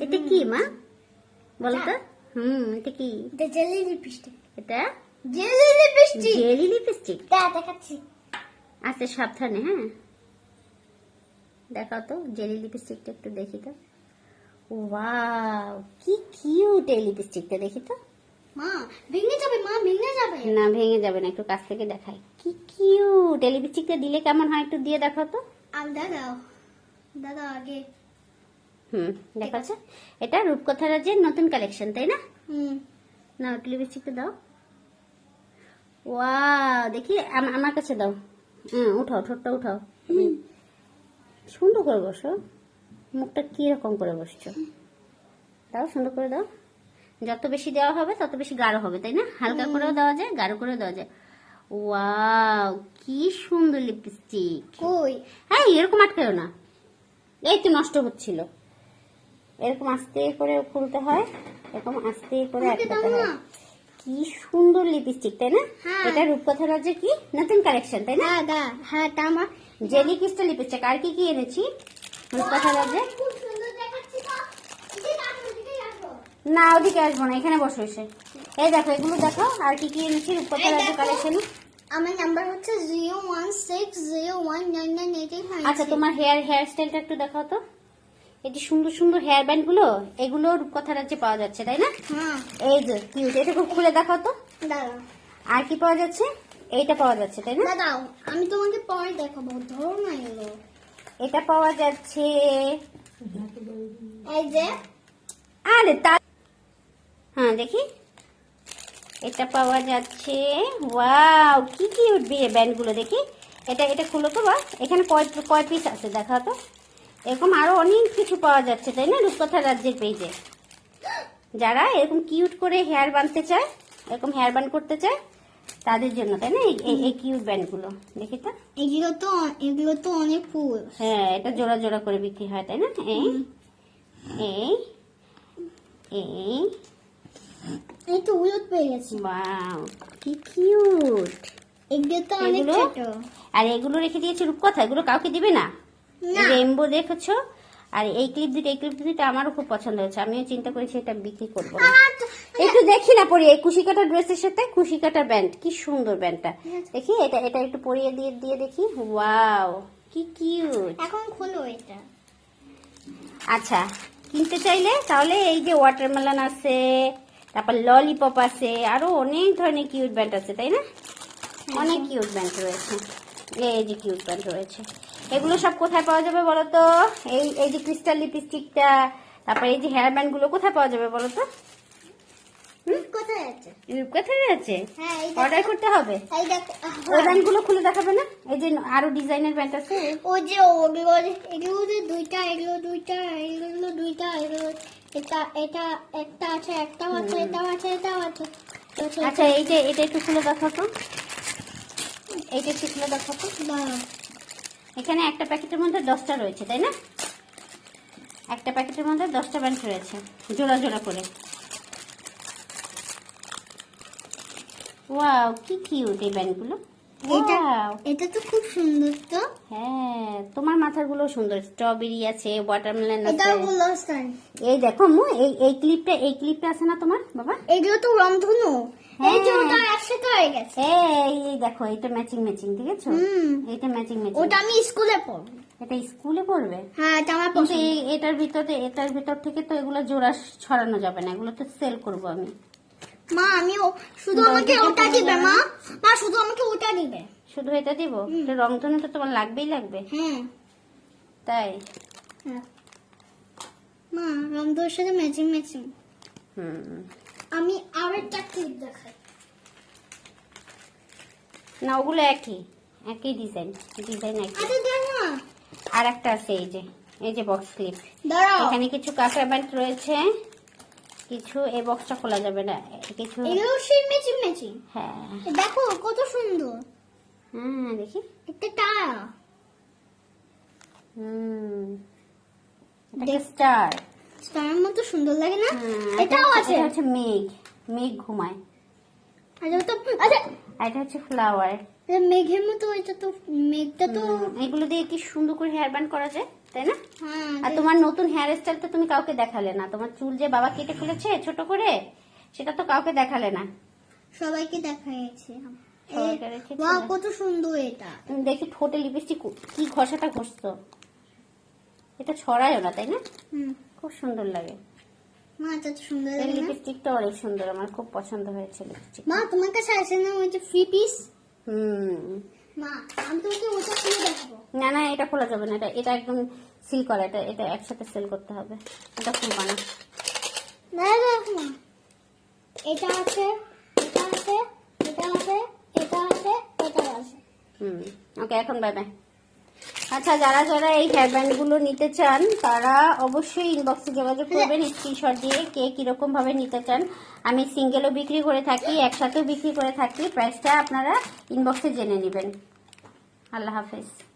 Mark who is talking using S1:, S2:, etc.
S1: এটা কি মা? বলতো? হুম এটা কি?
S2: এটা জেলি লিপস্টিক
S1: এটা?
S2: জেলি লিপস্টিক
S1: জেলি লিপস্টিক
S2: দা দেখাচ্ছি।
S1: আচ্ছা সাবধানে হ্যাঁ? দেখাও তো জেলি লিপস্টিকটা একটু দেখি তো। ওয়াও কি কিউট এই লিপস্টিকটা দেখি তো।
S2: মা ভেঙে যাবে মা ভেঙে যাবে।
S1: না ভেঙে যাবে না একটু কাছ থেকে দেখাই। কি কিউট এই লিপস্টিকটা দিলে কেমন হয় একটু দিয়ে দেখাও তো।
S2: আমি দাদাও দাদা আগে।
S1: হুম দেখাচ্ছে? এটা রূপকথা রাজ্যের নতুন কালেকশন তাই না?
S2: হুম।
S1: না একটু লিপস্টিকটা দাও। ওয়াও দেখি আম- আমার কাছে দাও। হ্যাঁ উঠাও ঠোঁটটা উঠাও। সুন্দর করে বসো। মুখটা কি রকম করে বসছো? দাও সুন্দর করে দাও। যত বেশি দেওয়া হবে তত বেশি গাঢ় হবে তাই না? হালকা করেও দেওয়া যায় গাঢ় করেও দেওয়া যায়। ওয়াও কি সুন্দর লিপস্টিক
S2: কই?
S1: হ্যাঁ এরকম আটকাও না। এই তো নষ্ট হচ্ছিল। এরকম আস্তে করে খুলতে হয় এরকম আস্তে করে আটকাতে হয়। কি সুন্দর লিপস্টিক তাই না?
S2: হ্যাঁ।
S1: এটা রূপকথা রাজ্যে কি? নতুন কালেকশন তাই না?
S2: হ্যাঁ দা হ্যাঁ তামা
S1: জেলি ক্রিস্টাল লিপস্টিক আর কি কি এনেছি? রূপকথা রাজ্যে
S2: তো।
S1: না ওদিকে আসব না এখানে বসে এসে। এই দেখো এগুলো দেখো আর কি কি এনেছি রূপকথা
S2: এই
S1: কালেকশন
S2: আমার নাম্বার হচ্ছে zero one six zero one nine nine eight eight
S1: আচ্ছা তোমার হেয়ার হেয়ার স্টাইলটা একটু দেখাও তো। এই যে সুন্দর সুন্দর হেয়ার ব্যান্ডগুলো এগুলো রূপকথা রাজ্যে পাওয়া যাচ্ছে তাই না?
S2: হ্যাঁ।
S1: এই যে কিউট এটা খুব খুলে দেখাও তো। আর কি পাওয়া যাচ্ছে? এইটা পাওয়া যাচ্ছে তাই না?
S2: দাঁড়াও আমি তোমাকে পরে দেখাবো ধরো না এগুলো।
S1: এটা পাওয়া যাচ্ছে
S2: এই যে।
S1: আরে তা হ্যাঁ দেখি। এটা পাওয়া যাচ্ছে ওয়াও কি কিউট বিয়ে ব্যান্ডগুলো দেখি। এটা এটা খুলো তো বা এখানে কয় কয় পিস আছে দেখা তো। এরকম আরও অনেক কিছু পাওয়া যাচ্ছে তাই না? রূপকথা রাজ্যের পেজে যারা এরকম কিউট করে হেয়ার বানতে চায় এরকম হেয়ার বান করতে চায় তাদের জন্য তাই না? এই- কিউট ব্যান্ডগুলো দেখি তো।
S2: এগুলো তো এগুলো তো অনেক ফুল
S1: হ্যাঁ এটা জোড়া জোড়া করে বিক্রি হয় তাই না? এই এই এই।
S2: এই তো উলট পেয়ে গেছি।
S1: ওয়াও কি কিউট
S2: এগুলো তো অনেক ছোট।
S1: আর এগুলো রেখে দিয়েছে রূপকথা এগুলো কাউকে দিবে না? রেনবো দেখেছ? আর এই ক্লিপ দুটো এই ক্লিপ দুটো আমারও খুব পছন্দ হয়েছে। আমিও চিন্তা করেছি এটা বিক্রি করব।
S2: তো-
S1: একটু দেখি না পরি এই কুশি কাটা ড্রেসের সাথে কুশি কাটা ব্যান্ড কি সুন্দর ব্যান্ডটা দেখি এটা এটা একটু পরিয়ে দিয়ে দিয়ে দেখি। ওয়াও কি কিউট
S2: এখন খোলো এটা।
S1: আচ্ছা কিনতে চাইলে তাহলে এই যে ওয়াটারমেলন আছে তারপর ললিপপ আছে আরও অনেক ধরনের কিউট ব্যান্ড আছে তাই না? অনেক কিউট ব্যান্ড রয়েছে। এই যে কিউট ব্যান্ড রয়েছে। এগুলো সব কোথায় পাওয়া যাবে বলো তো এই এই যে ক্রিস্টাল লিপস্টিকটা তারপর এই যে হেয়ার ব্যান্ডগুলো কোথায় পাওয়া যাবে বলো তো
S2: কোথায় আছে।
S1: কোথায় আছে?
S2: হ্যাঁ
S1: অর্ডার করতে হবে? ওই ব্যান্ড খুলে দেখাবে না? এই যে আরও ডিজাইনের ব্যান্ড আছে।
S2: ও যে ওগুলো এগুলো যে দুইটা এগুলো দুইটা এগুলো দুইটা এগুলো এটা এটা একটা আছে আছে আছে আছে।
S1: আচ্ছা এই যে এটা একটু খুলে দেখাও তো। এইটা একটু খুলে দেখাও তো।
S2: দাঁড়াও।
S1: এখানে একটা প্যাকেটের মধ্যে দশটা রয়েছে, তাই না? একটা প্যাকেটের মধ্যে দশটা ব্যান্ড রয়েছে, জোড়া জোড়া করে। ওয়াও, কি কিউট এই ব্যান্ডগুলো।
S2: এটা
S1: Wow!
S2: এটা তো খুব সুন্দর তো।
S1: হ্যাঁ তোমার মাথাগুলো সুন্দর। স্ট্রবেরি আছে ওয়াটারমেলন আছে।
S2: এটাও গুলস্তান
S1: এই দেখো মু এই এই ক্লিপটা এই ক্লিপটা আছে না তোমার বাবা?
S2: এগুলো তো রংধনু। এই যে
S1: হ্যাঁ।
S2: একসাথে হয়ে গেছে।
S1: এই এই দেখো এটা ম্যাচিং ম্যাচিং ঠিক আছে
S2: হুম
S1: ম্যাচিং ম্যাচিং
S2: ওটা আমি স্কুলে পড়ব।
S1: এটা স্কুলে পড়বে?
S2: হ্যাঁ এটা আমার
S1: কিন্তু এটার ভিতরে এটার ভিতর থেকে তো এগুলো জোড়া ছড়ানো যাবে না এগুলো তো সেল করব আমি।
S2: মা আমি শুধু আমাকে ওটা দিবে মা? মা শুধু আমাকে ওটা দিবে।
S1: শুধু এটা দিব? এটা রংধনু তো তোমার লাগবেই লাগবে।
S2: হ্যাঁ
S1: তাই?
S2: মা রংধনুর সাথে ম্যাচিং ম্যাচিং
S1: হুম।
S2: আমি আরেকটা ক্লিপ দেখাই।
S1: না ওগুলো একই। একই ডিজাইন ডিজাইন একই।
S2: আরে দেখ না
S1: আর একটা আছে এই যে। এই যে বক্স ক্লিপ
S2: দাঁড়াও।
S1: এখানে কিছু কাঁচা ব্যান্ড রয়েছে। কিছু এই বক্সটা খোলা যাবে না। কিছু
S2: এগুলো সেই ম্যাচিং ম্যাচিং
S1: হ্যাঁ।
S2: দেখো কত সুন্দর।
S1: হ্যাঁ দেখি।
S2: একটা টায়া
S1: হুম। স্টার
S2: স্টারের মতো সুন্দর লাগে না? এটাও আছে।
S1: এটা হচ্ছে মেঘ। মেঘ ঘুমায়।
S2: আচ্ছা তো আচ্ছা।
S1: এটা হচ্ছে ফ্লাওয়ার
S2: মেঘের মতো এটা তো মেঘটা তো
S1: এগুলো দিয়ে কি সুন্দর করে হেয়ার ব্যান্ড করা যায়? তাই না? আর তোমার নতুন হেয়ার স্টাইল তো তুমি কাউকে দেখালে না। তোমার চুল যে বাবা কেটে ফেলেছে ছোট করে সেটা তো কাউকে দেখালে না।
S2: সবাইকে দেখাইছি কত সুন্দর এটা।
S1: তুমি দেখি ঠোঁটে লিপস্টিক কি ঘষাটা ঘষছো? এটা ছড়ায়ও না তাই না?
S2: হুম।
S1: খুব সুন্দর লাগে।
S2: মা এটা তো সুন্দর
S1: এই লিপস্টিকটা অনেক সুন্দর আমার খুব পছন্দ হয়েছে লিপস্টিক
S2: মা তোমার কাছে আছে না ওই যে ফ্রি পিস
S1: হুম। না না এটা খোলা যাবে না এটা এটা একদম সিল করা এটা এটা একসাথে সেল করতে হবে। এটা খুলবা না।
S2: না এটা আছে এটা আছে এটা আছে এটা আছে এটা আছে।
S1: হুম ওকে এখন বাই বাই আচ্ছা যারা যারা এই হেয়ারগুলো নিতে চান তারা অবশ্যই ইনবক্সে যোগাযোগ করবেন স্ক্রিনশট দিয়ে কে কীরকম ভাবে নিতে চান। আমি সিঙ্গেলও বিক্রি করে থাকি একসাথেও বিক্রি করে থাকি প্রাইসটা আপনারা ইনবক্সে জেনে নেবেন। আল্লাহ হাফেজ।